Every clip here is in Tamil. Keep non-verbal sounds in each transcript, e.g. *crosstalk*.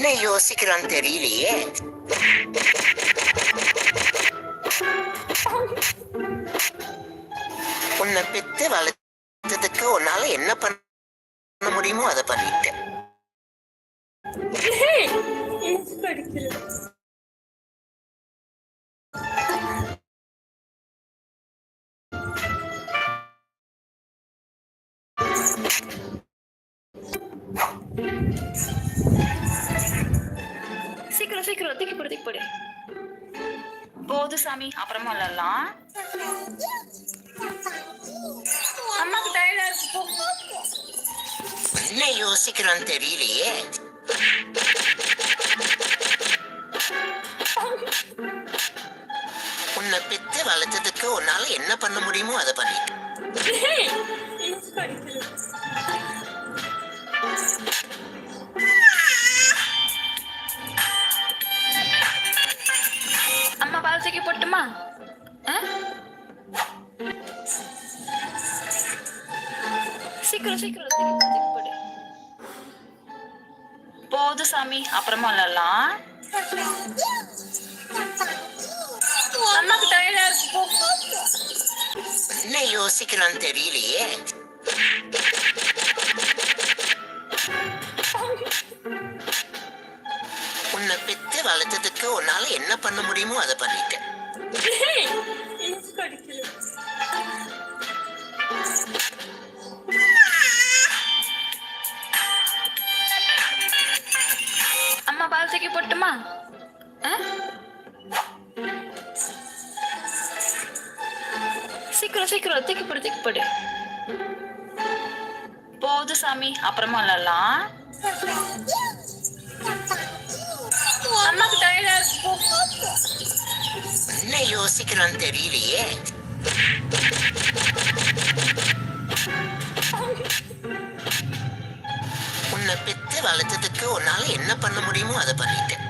என்ன யோசிக்கிறான்னு தெரியலையே. உன்னை பெத்து வளர்த்ததுக்கு உன்னால என்ன பண்ண முடியுமோ அதை பண்ணிட்டேன். சீக்கிரம் சீக்கிரம் தூக்கி போடு தூக்கி போடு. போது சாமி அப்புறமா விளாடலாம் அம்மாக்கு டயர்டா இருக்கு என்ன யோசிக்கிறான்னு தெரியலையே. உன்னை பெத்து வளர்த்ததுக்கு உன்னால என்ன பண்ண முடியுமோ அதை பண்ணிட்டேன் தூக்கி போட்டுமா? சீக்கிரம் சீக்கிரம் தூக்கி போடு, போது சாமி அப்புறமா விளாடலாம் அம்மாக்கு டயர்டா இருக்கு என்ன யோசிக்கிறான்னு தெரியலையே. வளர்த்ததுக்கு உன்னால என்ன பண்ண முடியுமோ அதை பண்ணிட்டேன். அம்மா பால் தூக்கி போட்டுமா? சீக்கிரம் சீக்கிரம் தூக்கி போடு தூக்கி போடு. போது சாமி அப்புறமா விளாடலாம் அம்மாக்கு டயர்டா இருக்கு. என்ன யோசிக்கிறான்னு தெரியலையே. உன்னை பெத்து வளர்த்ததுக்கு உன்னால என்ன பண்ண முடியுமோ அதை பண்ணிட்டேன்.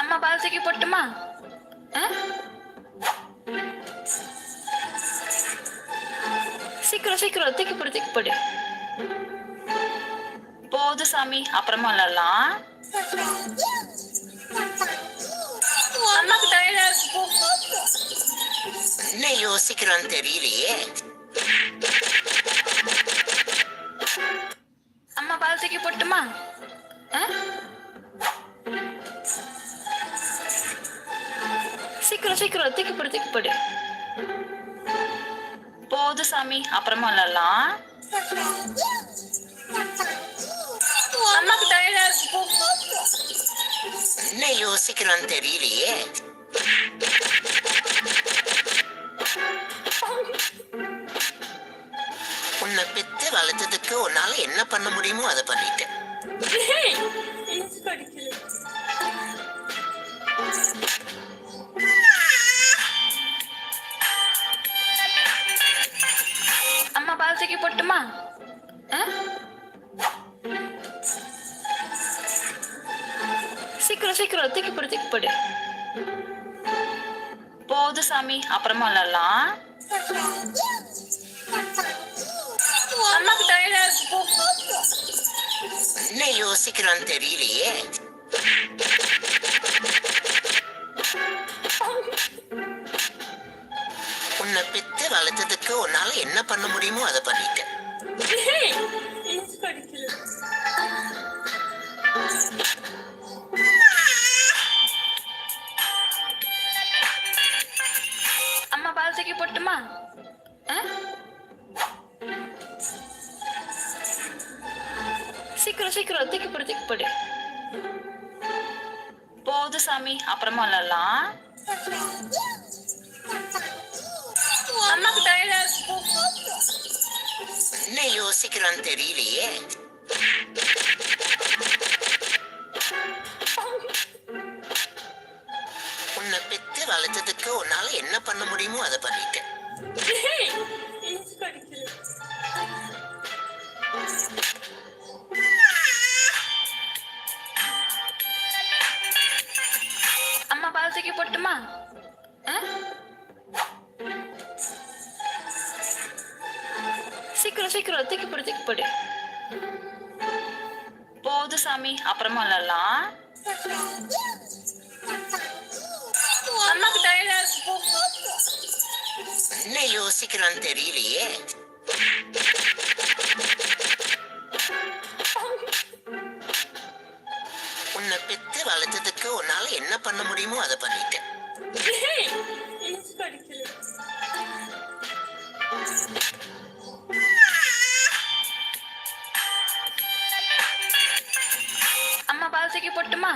அம்மா பால் தூக்கி போட்டுமா சீக்கிரம் சீக்கிரம் தூக்கி போடு தூக்கி போடு போது சாமி அப்புறமா விளாடலாம் அம்மாக்கு டயர்டா இருக்கு என்ன யோசிக்கிறான்னு தெரியலையே. அம்மா பால் தூக்கி போட்டுமா? சீக்கிரம் சீக்கிரம் தூக்கி போடு தூக்கி போடு போது சாமி அப்புறமா விளாடலாம் அம்மாக்கு டயர்டா இருக்கு போ என்ன யோசிக்கிறான்னு தெரியலையே உன்னை பெத்து வளர்த்ததுக்கு உன்னால என்ன பண்ண முடியுமோ அதை பண்ணிட்டேன் தூக்கி போட்டுமா? சீக்கிரம் சீக்கிரம். தூக்கி போடு தூக்கி போடு. போது சாமி. அப்புறமா விளாடலாம் அம்மாக்கு டயர்டா என்ன யோசிக்கிறான்னு தெரியலையே. உன்னை பெத்து வளர்த்ததுக்கு உன்னால என்ன பண்ண முடியுமோ அதை பண்ணிட்டேன். அம்மா பால் தூக்கி போட்டுமா சீக்கிரம் சீக்கிரம் தூக்கி போடு தூக்கி போடு. போது சாமி அப்புறமா விளாடலாம். அம்மாக்கு போ என்ன யோசிக்கிறான்னு தெரியலையே உன்னை பெத்து வளர்த்ததுக்கு உன்னால என்ன பண்ண முடியுமோ அதை பண்ணிட்டேன் அம்மா பால் தூக்கி போட்டுமா சீக்கிரம் சீக்கிரம் தூக்கி போடு தூக்கி போடு. போது சாமி அப்புறமா விளாடலாம் அம்மாக்கு டயர்டா இருக்கு என்ன யோசிக்கிறான்னு தெரியலையே. உன்னை பெத்து வளர்த்ததுக்கு உன்னால என்ன பண்ண முடியுமோ அதை பண்ணிட்டேன். தூக்கி போட்டுமா?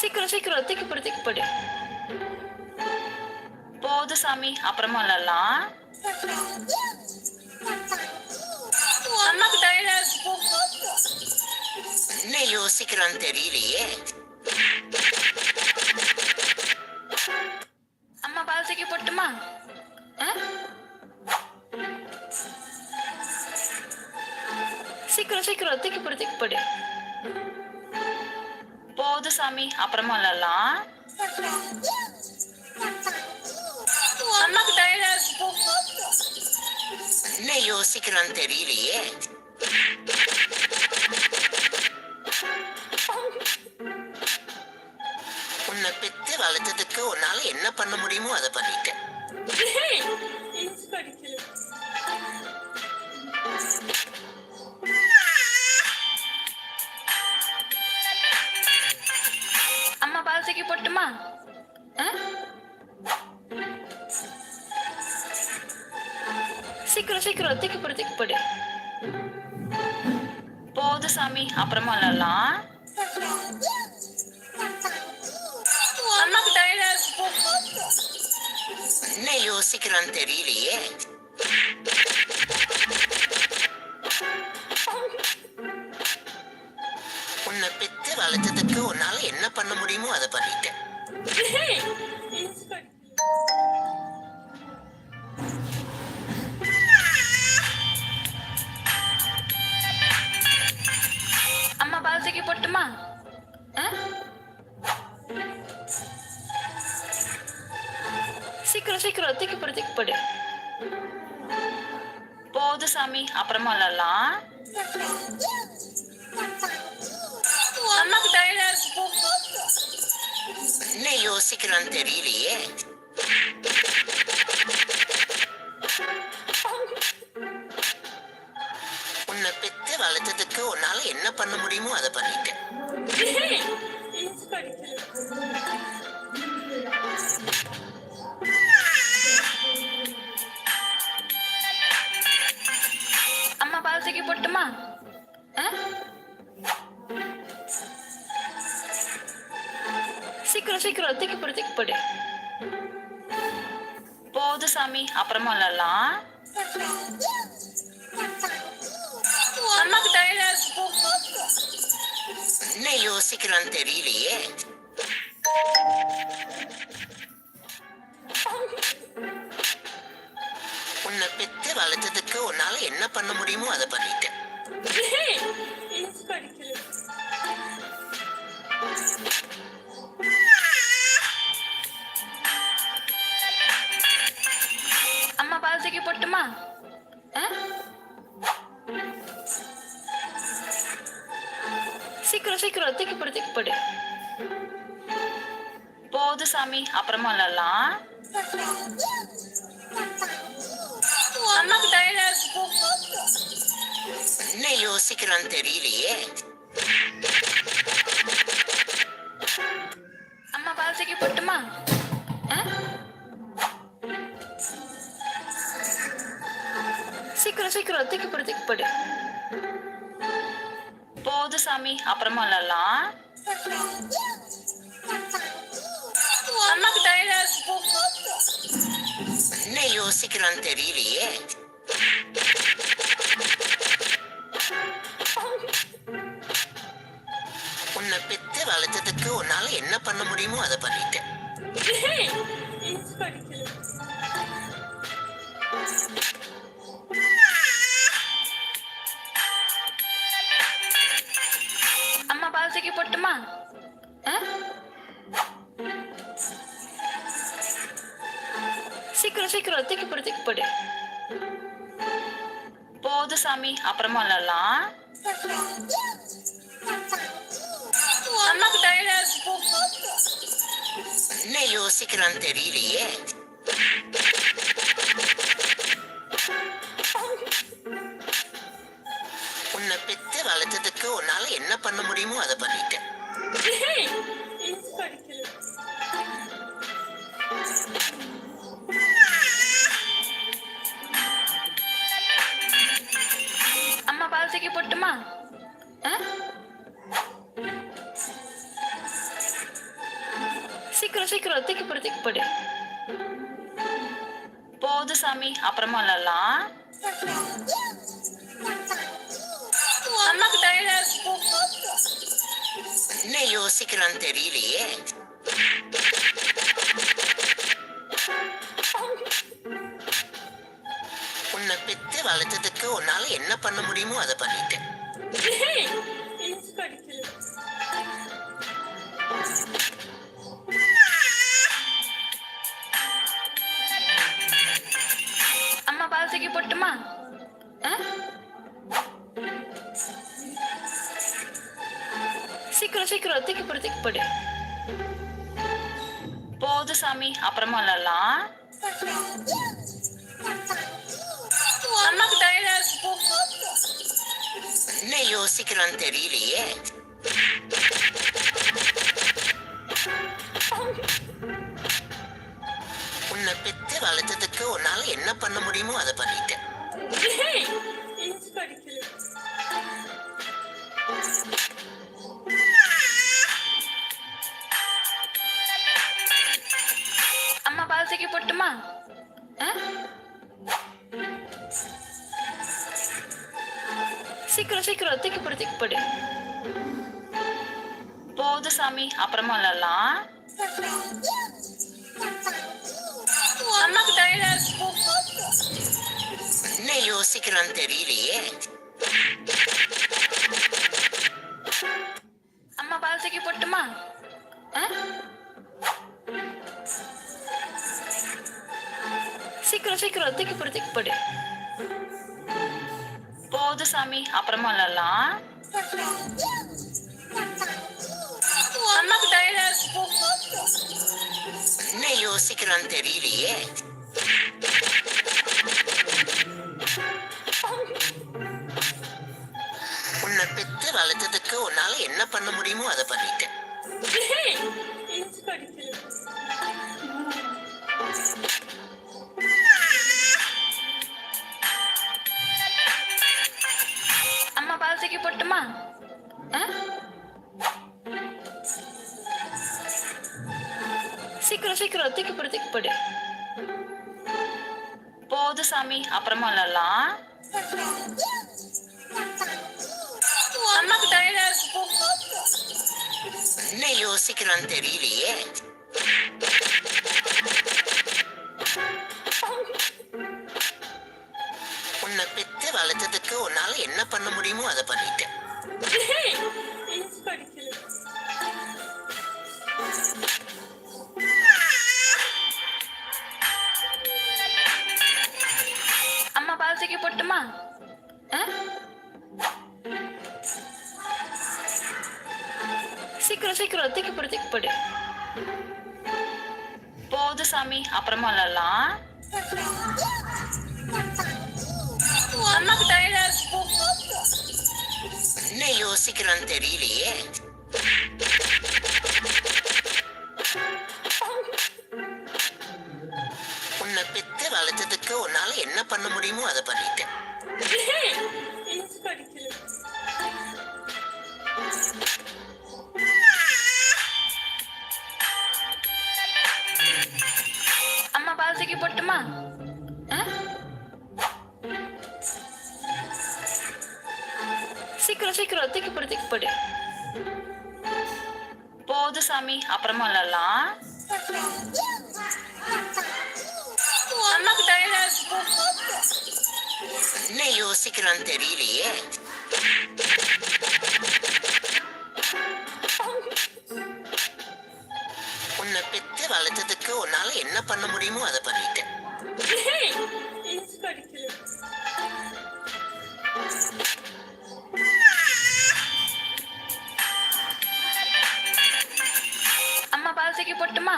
சீக்கிரம் சீக்கிரம். தூக்கி போடு தூக்கி போடு. போது சாமி. அப்புறமா விளாடலாம் அம்மாக்கு டயர்டா இருக்கு என்ன யோசிக்கிறான்னு தெரியலையே. அம்மா பால் தூக்கி போட்டுமா? சீக்கிரம் சீக்கிரம். தூக்கி போடு தூக்கி போடு. போது சாமி அப்புறமா விளாடலாம் அம்மாக்கு டயர்டா இருக்கு என்ன யோசிக்கிறான்னு தெரியலையே. உன்னை பெத்து வளர்த்ததுக்கு உன்னால என்ன பண்ண முடியுமோ அதை பண்ணிட்டேன். சீக்கிரம் சீக்கிரம் தூக்கி போடு தூக்கி போடு. போது சாமி அப்புறமா விளாடலாம். அம்மாக்கு டயர்டா இருக்கு என்ன யோசிக்கிறான்னு தெரியலையே. உன்னை பெத்து வளர்த்ததுக்கு உன்னால என்ன பண்ண முடியுமோ அதை பண்ணிட்டேன். *laughs* சீக்கிரம் தூக்கி போடு தூக்கி போடு. போது சாமி அப்புறமா விளாடலாம் அம்மாக்கு டயர்டா இருக்கு என்ன யோசிக்கிறான்னு தெரியலையே. உன்னை பெத்து வளர்த்ததுக்கு உன்னால என்ன பண்ண முடியுமோ அதை பண்ணிட்டேன். *laughs* தூக்கி போட்டுமா? சீக்கிரம் சீக்கிரம். தூக்கி போடு தூக்கி போடு. போது சாமி. அப்புறமா விளாடலாம் அம்மாக்கு டயர்டா இருக்கு போ என்ன தெரியலையே. உன்னை பெத்து வளர்த்ததுக்கு உன்னால என்ன பண்ண முடியுமோ அதை பண்ணிட்டேன். அம்மா பால் தூக்கி போட்டுமா? சீக்கிரம் சீக்கிரம் தூக்கி போடு தூக்கி போடு. போது சாமி அப்புறமா விளாடலாம் அம்மாக்கு டயர்டா இருக்கு என்ன யோசிக்கிறான்னு தெரியலையே. அம்மா பால் தூக்கி போட்டுமா? சீக்கிரம் சீக்கிரம் தூக்கி போடு தூக்கி போடு. போது சாமி அப்புறமா விளாடலாம் என்ன யோசிக்கிறான்னு தெரியலையே உன்னை பெத்து வளர்த்ததுக்கு உன்னால என்ன பண்ண முடியுமோ அதை பண்ணிட்டேன் அம்மா பால் தூக்கி போட்டுமா சீக்கிரம் சீக்கிரம். தூக்கி போடு தூக்கி போடு. போது சாமி. அப்புறமா விளையாடலாம். அம்மாக்கு டயர்டா இருக்கு என்ன யோசிக்கிறான்னு தெரியலையே. உன்னை பெத்து வளர்த்ததுக்கு உன்னால என்ன பண்ண முடியுமோ அதை பண்ணிட்டேன். தூக்கி போட்டுமா? சீக்கிரம் சீக்கிரம். தூக்கி போடு தூக்கி போடு. போகுது சாமி. அப்புறமா விளையாடலாம் அம்மாக்கு டயர்டா இருக்கு. என்ன யோசிக்கிறான்னு தெரியலையே. பெத்து வளர்த்ததுக்கு உன்னால என்ன பண்ண முடியுமோ அதை பண்ணிட்டேன். அம்மா பால் தூக்கி போட்டுமா? சீக்கிரம் சீக்கிரம். தூக்கி போடு தூக்கி போடு. போது சாமி. அப்புறமா விளையாடலாம். அம்மாக்கு டயர்டா இருக்கு போ என்ன யோசிக்கிறான்னு தெரியலையே உன்னை பெத்து வளர்த்ததுக்கு உன்னால என்ன பண்ண முடியுமோ அதை பண்ணிட்டேன் அம்மா பால் தூக்கி போட்டுமா சீக்கிரம் சீக்கிரம். தூக்கி போடு தூக்கி போடு. போது சாமி. அப்புறமா விளையாடலாம். அம்மாக்கு டயர்டா இருக்கு. என்ன யோசிக்கிறான்னு தெரியலையே. அம்மா பால் தூக்கி போட்டுமா? சீக்கிரம் சீக்கிரம். தூக்கி போடு தூக்கி போடு. போது சாமி அப்புறமா விளையாடலாம். அம்மாக்கு டயர்டா இருக்கு. போ என்ன யோசிக்கிறான்னு தெரியலையே. உன்னை பெத்து வளர்த்ததுக்கு உன்னால என்ன பண்ண முடியுமோ அதை பண்ணிட்டேன். சீக்கிரம் சீக்கிரம் தூக்கி போடு தூக்கி போடு போது சாமி அப்புறமா விளையாடலாம் அம்மாக்கு டயர்டா இருக்கு என்ன யோசிக்கணும்னு தெரியலையே. உன்னை பெத்து வளர்த்ததுக்கு உன்னால என்ன பண்ண முடியுமோ அதை பண்ணிட்டேன். சீக்கிரம் சீக்கிரம். தூக்கி போடு தூக்கி போடு. போது சாமி. அப்புறமா விளையாடலாம். அம்மாக்கு டயர்டா என்ன யோசிக்கிறான்னு தெரியலையே. உன்னை பெத்து வளர்த்ததுக்கு உன்னால என்ன பண்ண முடியுமோ அதை பண்ணிட்டேன். *laughs* அப்புறமா அம்மாக்கு டயர்டா போ என்ன யோசிக்கிறான்னு தெரியலையே. உன்னை பெத்து வளர்த்ததுக்கு உன்னால என்ன பண்ண முடியுமோ அதை பண்ணிட்டேன். தூக்கி போட்டுமா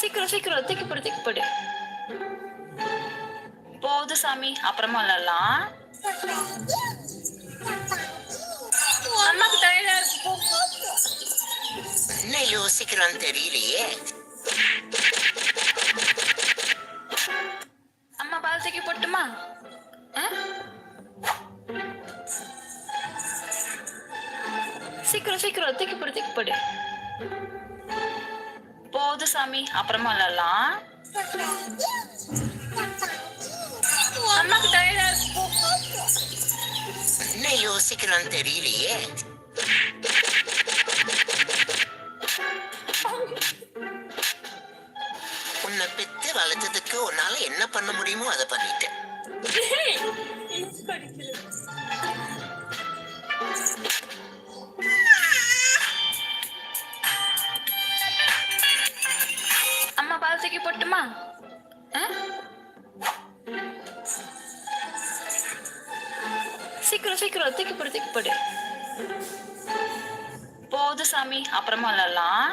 சீக்கிரம் சீக்கிரம். தூக்கி போடு தூக்கி போடு. போது சாமி. அப்புறமா விளாடலாம். அம்மாக்கு டயர்டா இருக்கு என்ன யோசிக்கிறான்னு தெரியலையே. சீக்கிரம் சீக்கிரம். தூக்கி போடு தூக்கி போடு. போது சாமி. அப்புறமா விளாடலாம் அம்மாக்கு டயர்டா இருக்கு. என்ன யோசிக்கிறான்னு தெரியலையே. உன்னை பெத்து வளர்த்ததுக்கு உன்னால என்ன பண்ண முடியுமோ அதை பண்ணிட்டேன். சீக்கிரம் சீக்கிரம் தூக்கி போடு போது சாமி அப்புறமா விளாடலாம்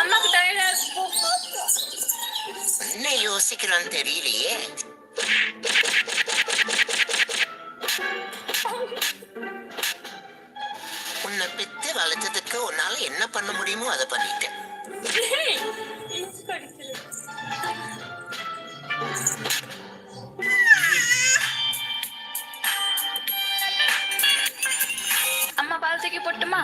அம்மாக்கு டயர்டா இருக்கு போ. என்ன யோசிக்கிறான்னு தெரியலையே. உன்னை பெத்து வளர்த்ததுக்கு உன்னால என்ன பண்ண முடியுமோ அதை பண்ணிட்டேன். தூக்கி போட்டுமா?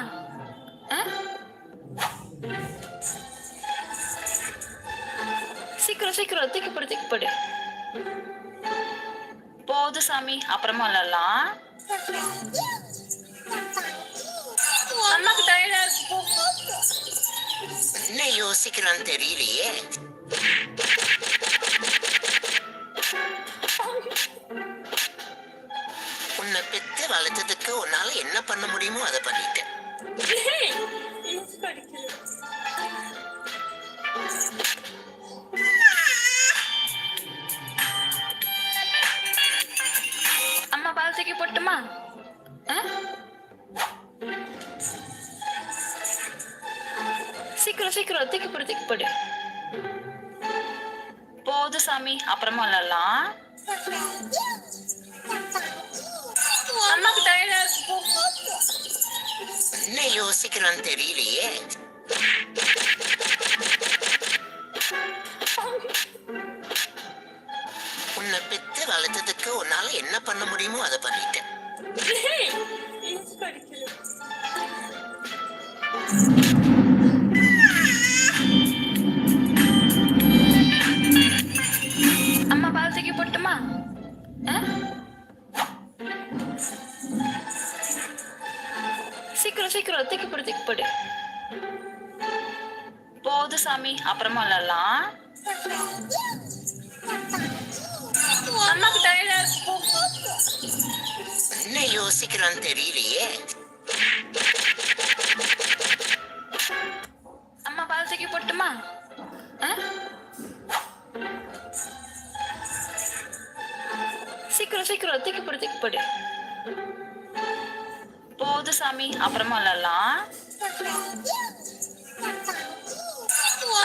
சீக்கிரம் சீக்கிரம். தூக்கி போடு தூக்கி போடு. போது சாமி. அப்புறமா விளாடலாம் அம்மாக்கு டயர்டா இருக்கு என்ன யோசிக்கிறான்னு தெரியலையே. பெத்து வளர்த்ததுக்கு உன்னால என்ன பண்ண முடியுமோ அதை பண்ணிட்டேன். அம்மா பால் தூக்கி போட்டுமா? சீக்கிரம் சீக்கிரம் தூக்கி போடு தூக்கி போடு. போது சாமி அப்புறமா விளாடலாம் அம்மாக்கு டயர்டா இருக்கு. என்ன யோசிக்கிறான்னு தெரியலையே உன்னை பெத்து வளர்த்ததுக்கு உன்னால என்ன பண்ண முடியுமோ அதை பண்ணிட்டேன் சீக்கிரம் சீக்கிரம் தூக்கி போடு தூக்கி போடு. போது சாமி அப்புறமா விளாடலாம் அம்மாக்கு டயர்டா. என்ன யோசிக்கிறான்னு தெரியலையே. அம்மா பால் தூக்கி போட்டுமா? சீக்கிரம் சீக்கிரம் தூக்கி போடு தூக்கி போடு. போது சாமி. அப்புறமா விளாடலாம்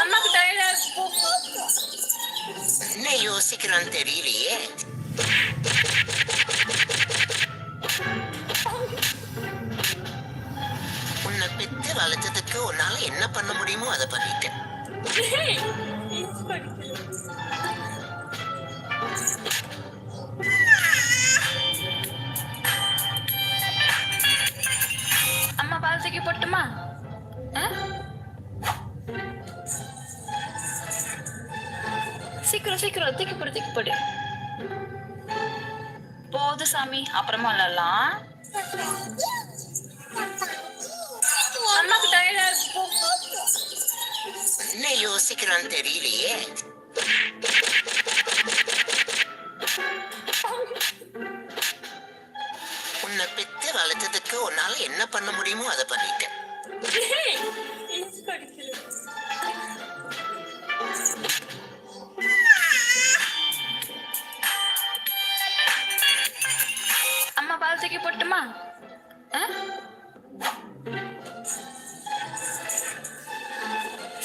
அம்மாக்கு டயர்டா இருக்கு. போ. என்ன யோசிக்கிறான்னு தெரியலையே. உன்னை பெத்து வளர்த்ததுக்கு உன்னால என்ன பண்ண முடியுமோ அதை பண்ணிட்டேன். *laughs* சீக்கிரம் சீக்கிரம். தூக்கி போடு தூக்கி போடு. போது சாமி. அப்புறமா விளாடலாம் அம்மாக்கு டயர்டா இருக்கு போ. என்ன யோசிக்கிறான்னு தெரியலையே. உன்னை பெத்து வளர்த்ததுக்கு உன்னால என்ன பண்ண முடியுமோ அதை பண்ணிட்டேன். அம்மா.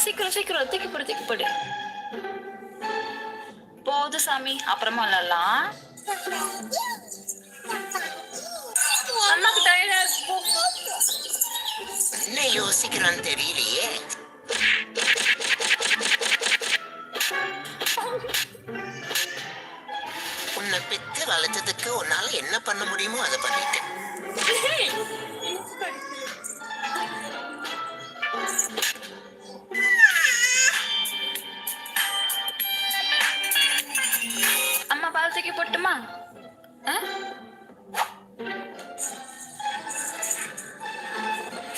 சீக்கிரம் சீக்கிரம். தூக்கி போடு தூக்கி போடு. போகுது சாமி. அப்புறமா விளாடலாம். அம்மாக்கு டயர்டா இருக்கு. என்ன யோசிக்கிறான்னு தெரியலையே. உன்னை பெத்து வளர்த்ததுக்கு உன்னால என்ன பண்ண முடியுமோ அதை பண்ணிட்டேன். அம்மா பால் தூக்கி போட்டுமா? ஆ?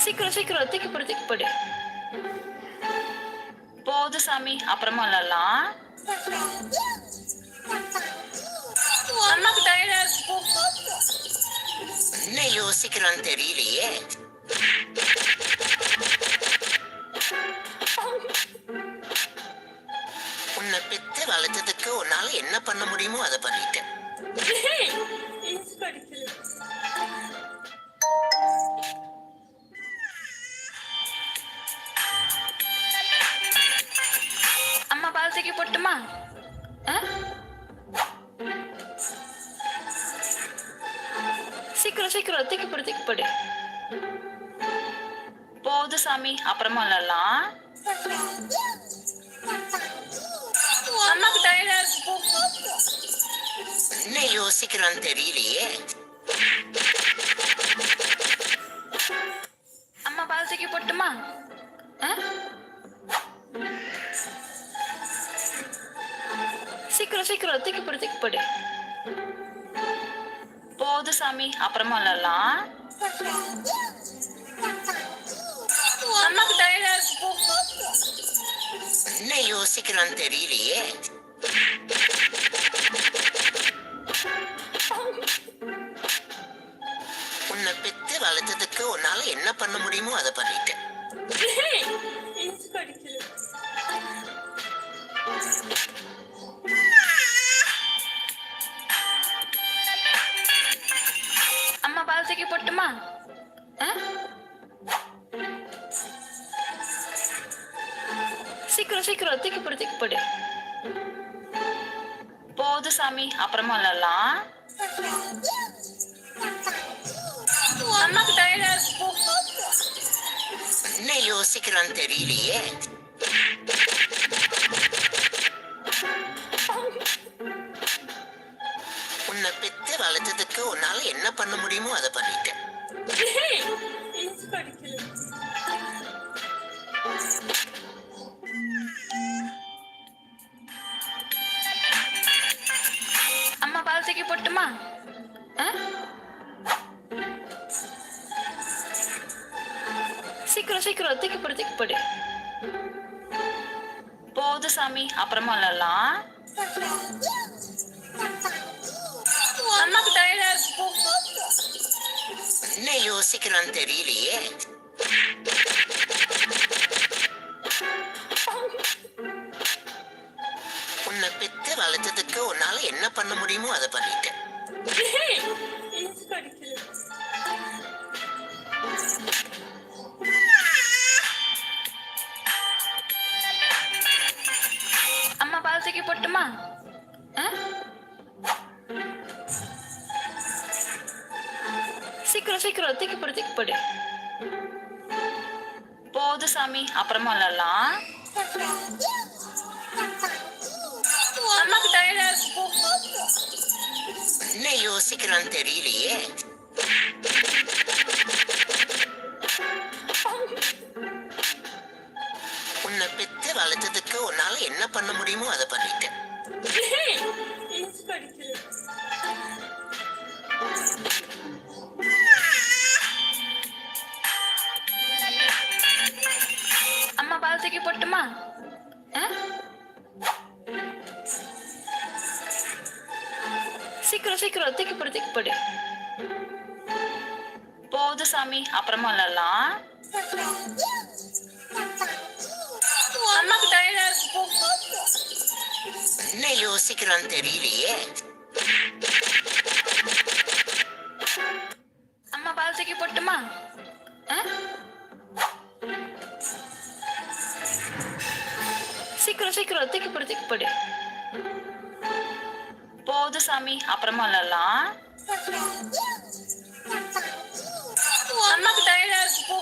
சீக்கிரம் சீக்கிரம். தூக்கி போடு தூக்கி போடு. போகுது சாமி. அப்புறமா இல்லலாம் அம்மாக்கு டயர்டா இருக்கு. என்ன யோசிக்கிறான்னு தெரியலையே உன்னை பெத்து வளர்த்ததுக்கு உன்னால என்ன பண்ண முடியுமோ அதை பண்ணிட்டேன் அம்மா பால் தூக்கி போட்டுமா சீக்கிரம் சீக்கிரம். தூக்கி போடு தூக்கி போடு. போதும் சாமி அப்புறமா விளாடலாம் அம்மாக்கு டயர்டா இருக்கு என்ன யோசிக்கிறான்னு தெரியலையே. அம்மா பால் தூக்கி போட்டுமா? சீக்கிரம் சீக்கிரம். தூக்கி போடு தூக்கி போடு. போகுது சாமி. அப்புறமா விளாடலாம் அம்மாக்கு டயர்டா இருக்கு என்ன யோசிக்கிறான்னு தெரியலையே. உன்னை பெத்து வளர்த்ததுக்கு உன்னால என்ன பண்ண முடியுமோ அதை பண்ணிட்டேன். சீக்கிரம் தூக்கி போடு தூக்கி போடு சாமி அப்புறமா விளாடலாம் அம்மாக்கு டயர்டா இருக்கு என்ன யோசிக்கிறான்னு தெரியலையே. உன்னை பெத்து வளர்த்ததுக்கு உன்னால என்ன பண்ண முடியுமோ அதை பண்ணிட்டேன். சீக்கிரம் சீக்கிரம். தூக்கி போடு தூக்கி போடு. போதும் சாமி. அப்புறமா இல்லலாம் அம்மாக்கு டயர்டா இருக்கு. என்ன யோசிக்கணும்னு தெரியலையே. உன்னை பெத்து வளர்த்ததுக்கு உன்னால என்ன பண்ண முடியுமோ அதை பண்ணிட்டேன். அம்மா பால் தூக்கி போட்டுமா? சீக்கிரம் சீக்கிரம். தூக்கி போடு தூக்கி போடு. போது சாமி. அப்புறமா விளாடலாம் அம்மாக்கு டயர்டா இருக்கு. என்ன யோசிக்கிறான்னு தெரியலையே உன்னை பெத்து வளர்த்ததுக்கு உன்னால என்ன பண்ண முடியுமோ அதை பண்ணிட்டேன் அம்மா பால் தூக்கி போட்டுமா சீக்கிரம் சீக்கிரம். தூக்கி போடு தூக்கி போடு. போது சாமி. அப்புறமா விளையாடலாம். அம்மாக்கு டயர்டா இருக்கு போ. என்ன யோசிக்கிறான்னு தெரியலையே. அம்மா பால் தூக்கி போட்டுமா? சீக்கிரம் சீக்கிரம். தூக்கி போடு தூக்கி போடு. போது சாமி அப்புறமா விளையாடலாம் அம்மாக்கு டயர்டா இருக்கு. போ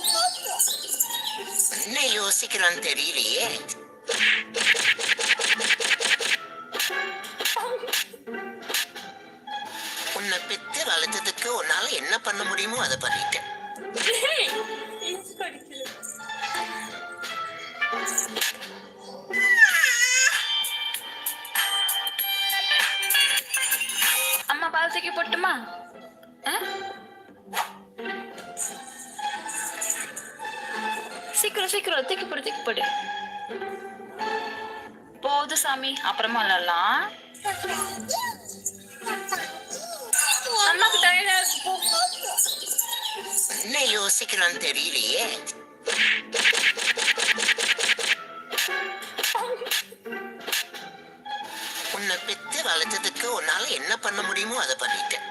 என்ன யோசிக்கிறான்னு தெரியலையே. உன்னை பெத்து வளர்த்ததுக்கு உன்னால என்ன பண்ண முடியுமோ அதை பண்ணிட்டேன். பால் சீக்கிரம் சீக்கிரம். தூக்கி போடு தூக்கி போடு. போது சாமி. அப்புறமா விளையாடலாம். அம்மாக்கு டயர்டா இருக்கு என்ன யோசிக்கணும்னு தெரியலையே. உன்னை பெத்து வளர்த்ததுக்கு உன்னால என்ன பண்ண முடியுமோ அதை பண்ணிட்டேன்.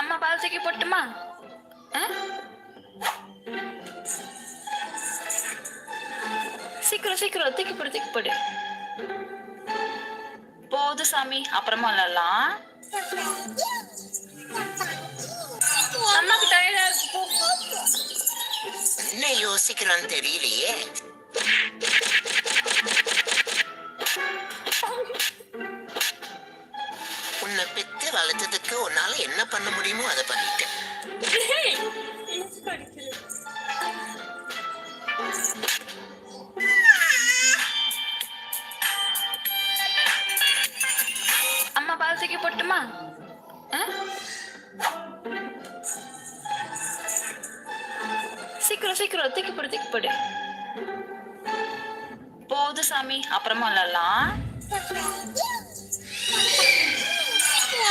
அம்மா பால் தூக்கி போட்டுமா? சீக்கிரம் சீக்கிரம். தூக்கி போடு தூக்கி போடு. போது சாமி. அப்புறமா விளையாடலாம் அம்மாக்கு டயர்டா இருக்கு. என்ன யோசிக்கிறான்னு தெரியலையே. உன்னை பெத்து வளர்த்ததுக்கு உன்னால என்ன பண்ண முடியுமோ அதை பண்ணிட்டேன். அம்மா பால் தூக்கி போட்டுமா சீக்கிரம் சீக்கிரம். தூக்கி போடு தூக்கி போடு. போது சாமி. அப்புறமா விளையாடலாம்.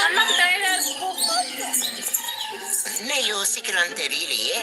அண்ணா டயர்டா இருக்கு என்ன யோசிக்கிறான்னு தெரியலையே.